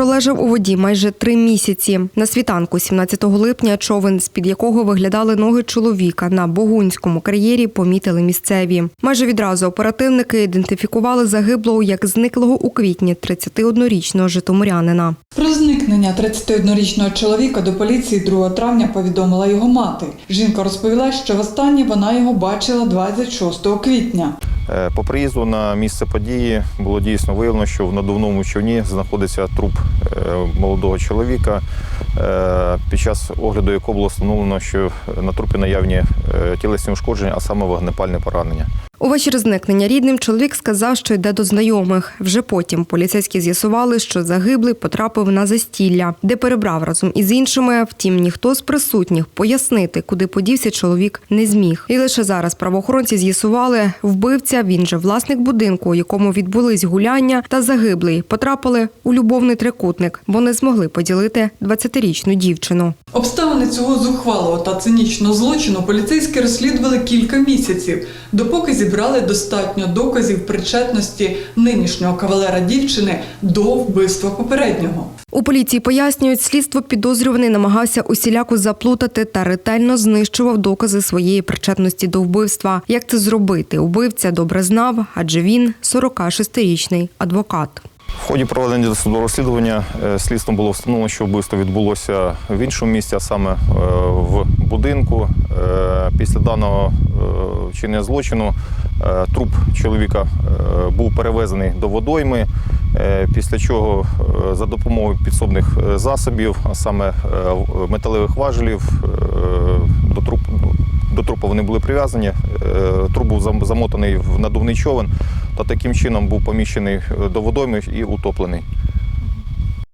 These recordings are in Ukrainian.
Пролежав у воді майже три місяці. На світанку, 17 липня, човен, з-під якого виглядали ноги чоловіка на Богунському кар'єрі, помітили місцеві. Майже відразу оперативники ідентифікували загиблого як зниклого у квітні 31-річного житомирянина. Про зникнення 31-річного чоловіка до поліції 2 травня повідомила його мати. Жінка розповіла, що востаннє вона його бачила 26 квітня. Е, По приїзду на місце події було дійсно виявлено, що в надувному човні знаходиться труп молодого чоловіка, е, під час огляду якого було встановлено, що на трупі наявні е, тілесні ушкодження, а саме вогнепальне поранення. Увечері зникнення рідним чоловік сказав, що йде до знайомих. Вже потім поліцейські з'ясували, що загиблий потрапив на застілля, де перебрав разом із іншими. Втім, ніхто з присутніх пояснити, куди подівся чоловік, не зміг. І лише зараз правоохоронці з'ясували, вбивця, він же власник будинку, у якому відбулись гуляння, та загиблий потрапили у любовний трикутник, бо не змогли поділити 20-річну дівчину. Обставини цього зухвалого та цинічного злочину поліцейські розслідували кілька місяців, допоки зібрали достатньо доказів причетності нинішнього кавалера дівчини до вбивства попереднього. У поліції пояснюють, слідство підозрюваний намагався усіляко заплутати та ретельно знищував докази своєї причетності до вбивства. Як це зробити? Убивця добре знав, адже він 46-річний адвокат. В ході проведення досудового розслідування е, слідством було встановлено, що вбивство відбулося в іншому місці, а саме е, в будинку. Е, Після даного вчинення злочину труп чоловіка був перевезений до водойми, після чого за допомогою підсобних засобів, а саме металевих важелів, до трупу до трупу вони були прив'язані. Е, Труп був замотаний в надувний човен та таким чином був поміщений е, до водойми і утоплений.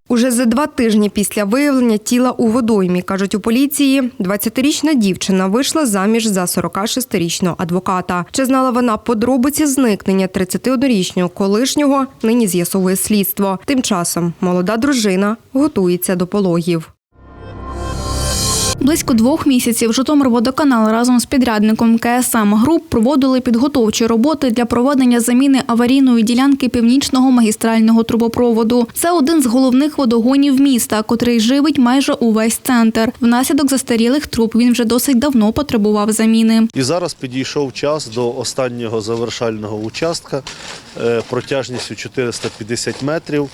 Уже за два тижні після виявлення тіла у водоймі, кажуть у поліції, 20-річна дівчина вийшла заміж за 46-річного адвоката. Чи знала вона подробиці зникнення 31-річного колишнього, нині з'ясовує слідство. Тим часом молода дружина готується до пологів. Близько двох місяців Житомирводоканал разом з підрядником КСМ Груп проводили підготовчі роботи для проведення заміни аварійної ділянки північного магістрального трубопроводу. Це один з головних водогонів міста, котрий живить майже увесь центр. Внаслідок застарілих труб він вже досить давно потребував заміни. І зараз підійшов час до останнього завершального участка е, протяжністю 450 метрів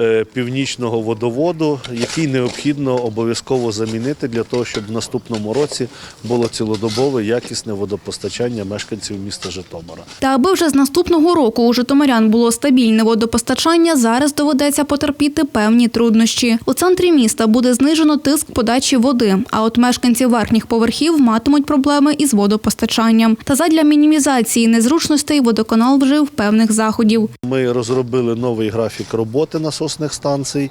е, північного водоводу, який необхідно обов'язково замінити для того, щоб в наступному році було цілодобове якісне водопостачання мешканців міста Житомира. Та аби вже з наступного року у Житомирян було стабільне водопостачання, зараз доведеться потерпіти певні труднощі. У центрі міста буде знижено тиск подачі води, а от мешканці верхніх поверхів матимуть проблеми із водопостачанням. Та задля мінімізації незручностей водоканал вжив певних заходів. Ми розробили новий графік роботи насосних станцій.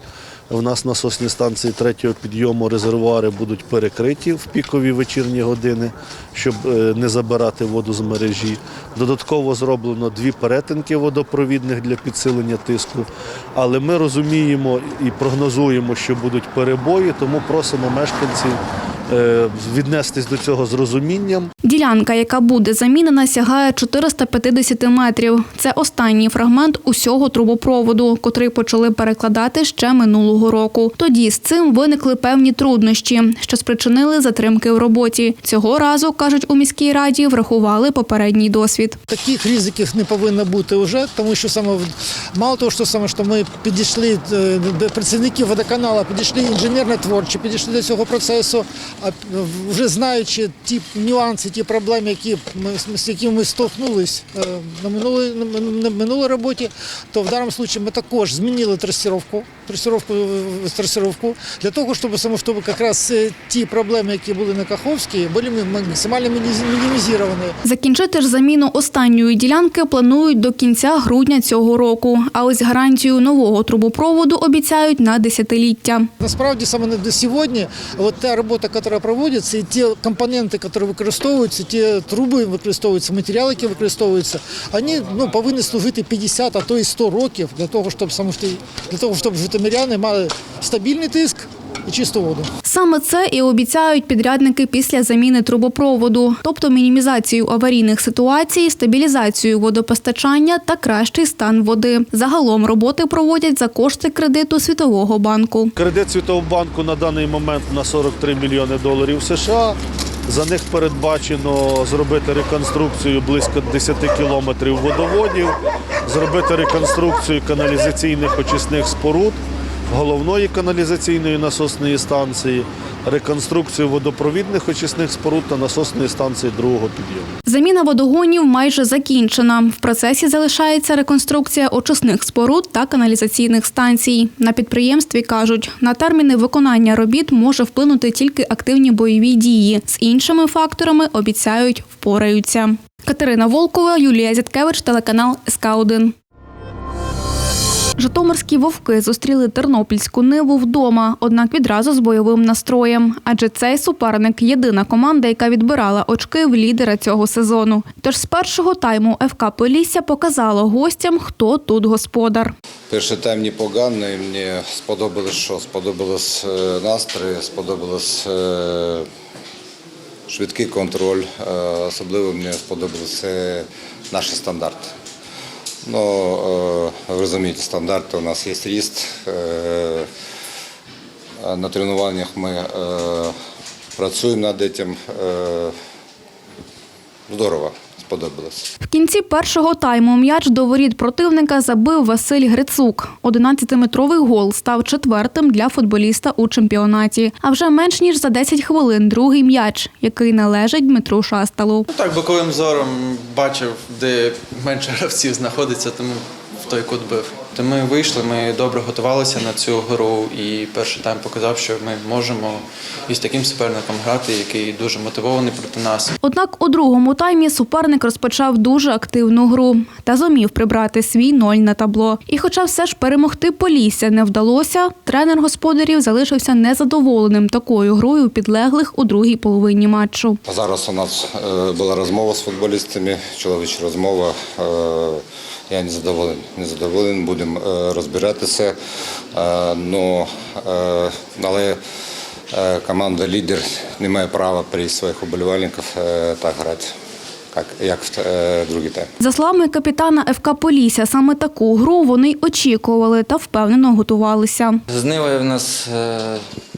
У нас насосні станції третього підйому резервуари будуть перекриті в пікові вечірні години, щоб е, не забирати воду з мережі. Додатково зроблено дві перетинки водопровідних для підсилення тиску. Але ми розуміємо і прогнозуємо, що будуть перебої, тому просимо мешканців віднестись до цього з розумінням. Ділянка, яка буде замінена, сягає 450 метрів. Це останній фрагмент усього трубопроводу, котрий почали перекладати ще минулого року. Тоді з цим виникли певні труднощі, що спричинили затримки в роботі. Цього разу кажуть у міській раді, врахували попередній досвід. Таких ризиків не повинно бути вже, тому що саме в- мало того, що саме що ми підійшли е, до працівників водоканалу, підійшли інженерно творчі, підійшли до цього процесу, е, вже знаючи ті нюанси, ті проблеми, які ми з якими ми столкнулись е, на минулій на, минулій роботі, то в даному випадку ми також змінили трасировку, трасировку, трасировку для того, щоб саме щоб якраз е, ті проблеми, які були на Каховській, були максимально мінімізовані. Закінчити ж заміну останньої ділянки планують до кінця грудня цього року. А ось гарантію нового трубопроводу обіцяють на десятиліття. Насправді саме на сьогодні, от та робота, яка проводиться, і ті компоненти, які використовуються, ті труби використовуються, матеріали, які використовуються, вони ну, повинні служити 50, а то і 100 років для того, щоб саме для того, щоб житомиряни мали стабільний тиск и чистую воду. Саме це і обіцяють підрядники після заміни трубопроводу, тобто мінімізацію аварійних ситуацій, стабілізацію водопостачання та кращий стан води. Загалом роботи проводять за кошти кредиту Світового банку. Кредит Світового банку на даний момент на 43 мільйони доларів США. За них передбачено зробити реконструкцію близько 10 кілометрів водоводів, зробити реконструкцію каналізаційних очисних споруд, головної каналізаційної насосної станції, реконструкцію водопровідних очисних споруд та насосної станції другого підйому. Заміна водогонів майже закінчена. В процесі залишається реконструкція очисних споруд та каналізаційних станцій. На підприємстві кажуть, на терміни виконання робіт може вплинути тільки активні бойові дії. З іншими факторами обіцяють впораються. Катерина Волкова, Юлія Зяткевич, телеканал СК 1 Житомирські вовки зустріли тернопільську ниву вдома, однак відразу з бойовим настроєм. Адже цей суперник єдина команда, яка відбирала очки в лідера цього сезону. Тож з першого тайму ФК Полісся показало гостям, хто тут господар. Перший тайм непоганий. Мені сподобалось, що сподобалось е, настрій, сподобалось е, швидкий контроль. Е, Особливо мені сподобалися наші стандарти. Ну, е, ви розумієте, стандарти у нас є ріст. Е, На тренуваннях ми е, працюємо над цим. Здорово, сподобалось. В кінці першого тайму м'яч до воріт противника забив Василь Грицук. 11-метровий гол став четвертим для футболіста у чемпіонаті. А вже менш ніж за 10 хвилин другий м'яч, який належить Дмитру Шасталу. Ну так, боковим зором бачив, де менше гравців знаходиться, тому в той кут бив. То ми вийшли, ми добре готувалися на цю гру, і перший тайм показав, що ми можемо із таким суперником грати, який дуже мотивований проти нас. Однак у другому таймі суперник розпочав дуже активну гру та зумів прибрати свій ноль на табло. І хоча все ж перемогти Полісся не вдалося, тренер господарів залишився незадоволеним такою грою підлеглих у другій половині матчу. Зараз у нас е, була розмова з футболістами, чоловіча розмова. Я не задоволений. Не задоволений, будемо е, розбиратися. Е, но, е, але команда лідер не має права при своїх уболівальників е, так грати, як, як в е, другий тайм. За словами капітана ФК Полісся, саме таку гру вони очікували та впевнено готувалися. З Нивою в нас е,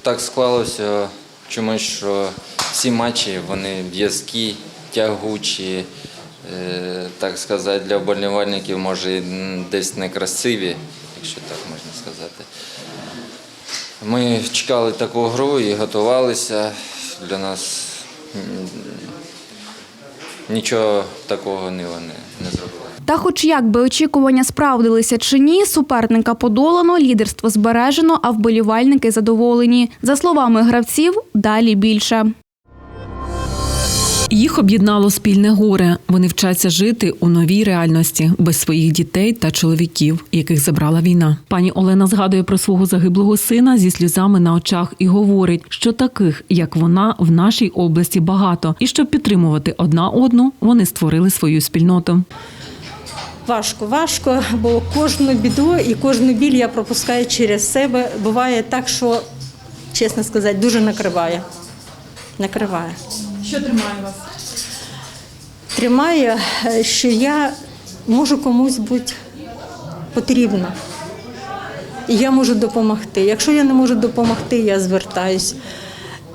так склалося чомусь, що всі матчі вони в'язкі, тягучі, так сказати, для вболівальників, може, м, десь некрасиві, якщо так можна сказати. Ми чекали таку гру і готувалися. Для нас нічого такого не, не зробила. Та, хоч як би очікування справдилися чи ні, суперника подолано, лідерство збережено, а вболівальники задоволені. За словами гравців, далі більше. Їх об'єднало спільне горе. Вони вчаться жити у новій реальності без своїх дітей та чоловіків, яких забрала війна. Пані Олена згадує про свого загиблого сина зі сльозами на очах і говорить, що таких, як вона, в нашій області багато, і щоб підтримувати одна одну, вони створили свою спільноту. Важко, важко, бо кожну біду і кожну біль я пропускаю через себе. Буває так, що, чесно сказати, дуже накриває. Накриває. Що тримає вас? Тримає, е, що я можу комусь бути потрібна. І я можу допомогти. Якщо я не можу допомогти, я звертаюсь.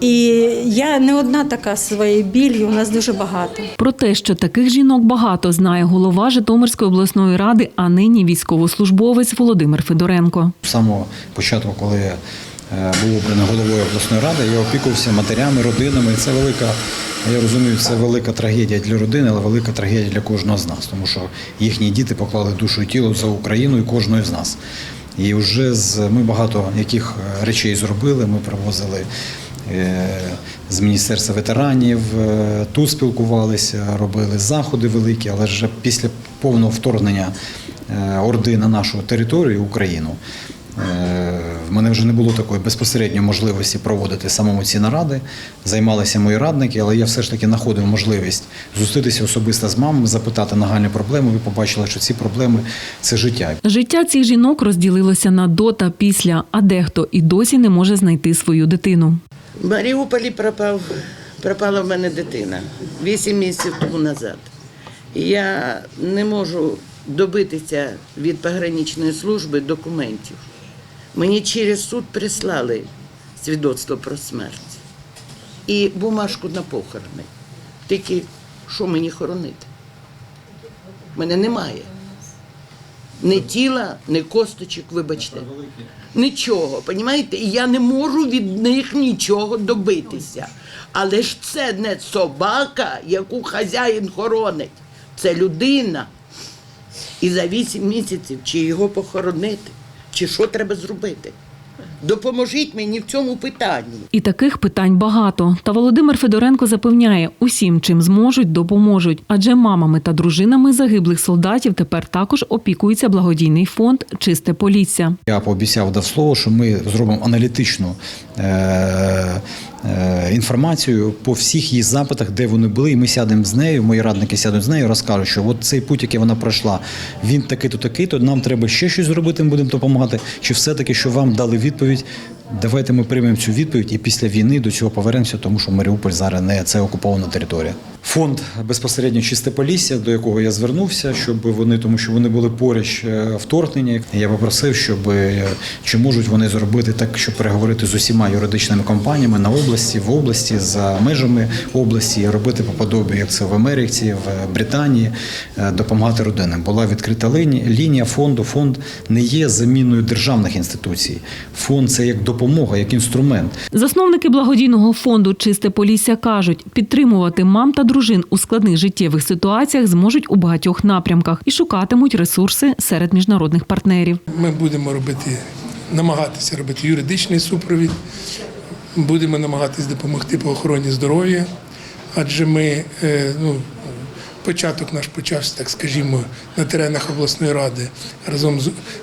І я не одна така своєю біллю, у нас дуже багато. Про те, що таких жінок багато, знає голова Житомирської обласної ради, а нині військовослужбовець Володимир Федоренко. З самого початку, коли був обраний головою обласної ради, я опікувався матерями, родинами. І Це велика, я розумію, це велика трагедія для родини, але велика трагедія для кожного з нас, тому що їхні діти поклали душу і тіло за Україну і кожної з нас. І вже з ми багато яких е, речей зробили. Ми привозили е, з міністерства ветеранів, е, тут спілкувалися, робили заходи великі, але вже після повного вторгнення е, Орди на нашу територію Україну. Е, В мене вже не було такої безпосередньої можливості проводити самому ці наради. Займалися мої радники, але я все ж таки знаходив можливість зустрітися особисто з мамою, запитати нагальні проблеми. Ви побачили, що ці проблеми це життя. Життя цих жінок розділилося на до та після, а дехто і досі не може знайти свою дитину. В Маріуполі пропав, пропала в мене дитина вісім місяців тому назад. Я не можу добитися від пограничної служби документів. Мені через суд прислали свідоцтво про смерть і бумажку на похорони. Тільки що мені хоронити? Мене немає. Ні тіла, ні косточок, вибачте. Нічого, понімаєте? І я не можу від них нічого добитися. Але ж це не собака, яку хазяїн хоронить. Це людина. І за вісім місяців чи його похоронити, чи що треба зробити. Допоможіть мені в цьому питанні. І таких питань багато. Та Володимир Федоренко запевняє, усім, чим зможуть, допоможуть. Адже мамами та дружинами загиблих солдатів тепер також опікується благодійний фонд Чисте Полісся. Я пообіцяв дав слово, що ми зробимо аналітичну е, е, інформацію по всіх її запитах, де вони були, і ми сядемо з нею. Мої радники сядуть з нею, розкажуть, що от цей путь, який вона пройшла, він такий-то, такий-то. Нам треба ще щось зробити. Ми будемо допомагати. Чи все-таки, що вам дали відповідь? Давайте ми приймемо цю відповідь і після війни до цього повернемося, тому що Маріуполь зараз не це окупована територія. Фонд безпосередньо чисте Полісся, до якого я звернувся, щоб вони, тому що вони були поруч е, вторгнення. Я попросив, щоб е, чи можуть вони зробити так, щоб переговорити з усіма юридичними компаніями на області, в області, за межами області, робити по подобі, як це в Америці, в Британії, е, допомагати родинам. Була відкрита лінія, фонду. Фонд не є заміною державних інституцій. Фонд це як допомога, як інструмент. Засновники благодійного фонду Чисте Полісся кажуть, підтримувати мам та дружин у складних життєвих ситуаціях зможуть у багатьох напрямках і шукатимуть ресурси серед міжнародних партнерів. Ми будемо робити, намагатися робити юридичний супровід, будемо намагатись допомогти по охороні здоров'я, адже ми, е, ну, початок наш почався, так скажімо, на теренах обласної ради разом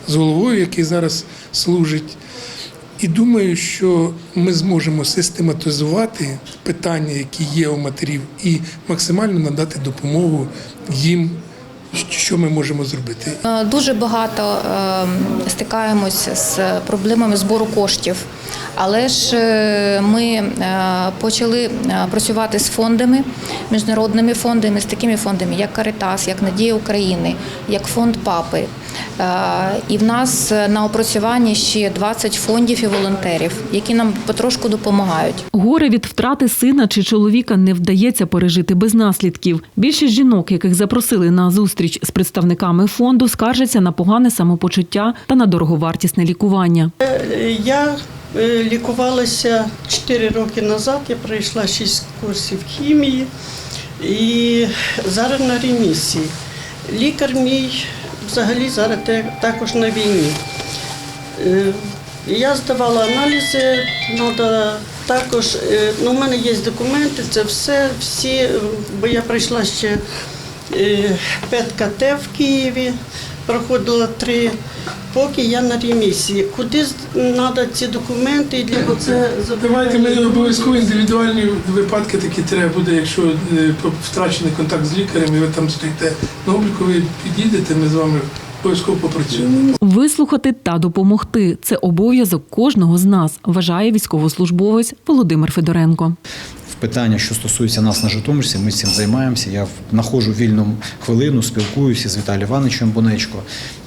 з головою, який зараз служить. І думаю, що ми зможемо систематизувати питання, які є у матерів, і максимально надати допомогу їм, що ми можемо зробити. Е, Дуже багато е, стикаємося з проблемами збору коштів, але ж е, ми е, почали працювати з фондами, міжнародними фондами, з такими фондами, як Каритас, як Надія України, як фонд Папи. Е, І в нас на опрацюванні ще 20 фондів і волонтерів, які нам потрошку допомагають. Горе від втрати сина чи чоловіка не вдається пережити без наслідків. Більшість жінок, яких запросили на зустріч з представниками фонду, скаржаться на погане самопочуття та на дороговартісне лікування. Я е, лікувалася 4 роки назад, я пройшла 6 курсів хімії і зараз на ремісії. Лікар мій взагалі зараз також на війні. Е, Я здавала аналізи, треба також, е, ну, у мене є документи, це все, всі, бо я прийшла ще е, ПЕТ-КТ в Києві, проходила три, поки я на ремісії. Куди треба ці документи і для це Давайте ми обов'язково індивідуальні випадки такі треба буде, якщо е, втрачений контакт з лікарем, і ви там стоїте на обліку, ви підійдете, ми з вами обов'язково попрацюємо. Вислухати та допомогти це обов'язок кожного з нас, вважає військовослужбовець Володимир Федоренко. Питання, що стосується нас на Житомирці, ми цим займаємося. Я знаходжу вільну хвилину, спілкуюся з Віталієм Івановичем Бонечко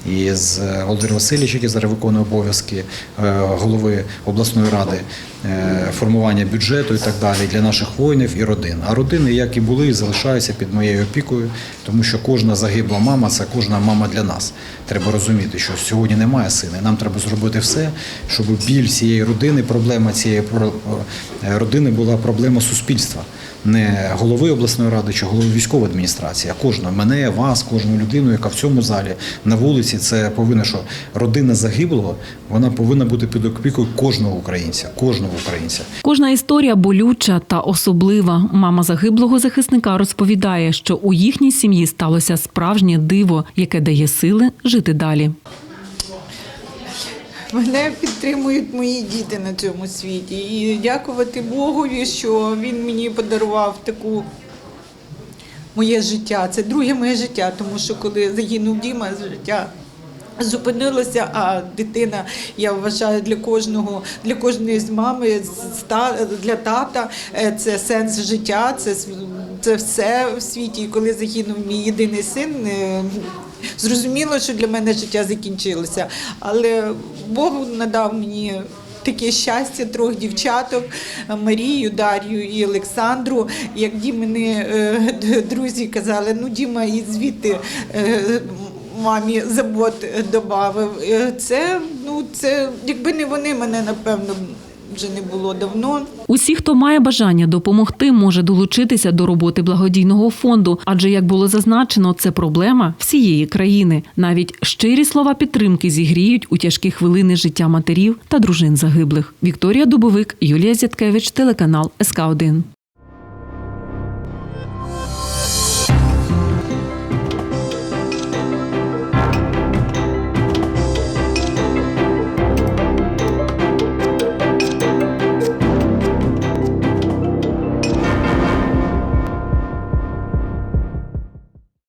і з Володимиром Васильовичем, який зараз виконує обов'язки е, голови обласної ради, е, формування бюджету і так далі для наших воїнів і родин. А родини, як і були, залишаються під моєю опікою, тому що кожна загибла мама це кожна мама для нас. Треба розуміти, що сьогодні немає сина. Нам треба зробити все, щоб біль цієї родини, проблема цієї е, родини була проблема суспільства. Не голови обласної ради чи голови військової адміністрації, а кожного мене, вас, кожну людину, яка в цьому залі на вулиці, це повинна, що родина загиблого, вона повинна бути під опікою кожного українця, кожного українця. Кожна історія болюча та особлива. Мама загиблого захисника розповідає, що у їхній сім'ї сталося справжнє диво, яке дає сили жити далі. Мене підтримують мої діти на цьому світі. І дякувати Богові, що він мені подарував таку моє життя. Це друге моє життя, тому що коли загинув Діма, життя зупинилося, а дитина, я вважаю, для кожного, для кожної з мами, для тата е, це сенс життя, це, це все в світі. І коли загинув мій єдиний син, е, зрозуміло, що для мене життя закінчилося. Але Бог надав мені. Таке щастя трьох дівчаток Марію, Дар'ю і Олександру. Як Дімини е, д- друзі казали, ну Діма і звідти е, мамі забот додав. Це ну це якби не вони мене напевно вже не було давно. Усі, хто має бажання допомогти, може долучитися до роботи благодійного фонду, адже як було зазначено, це проблема всієї країни. Навіть щирі слова підтримки зігріють у тяжкі хвилини життя матерів та дружин загиблих. Вікторія Дубовик, Юлія Зяткевич, телеканал СК 1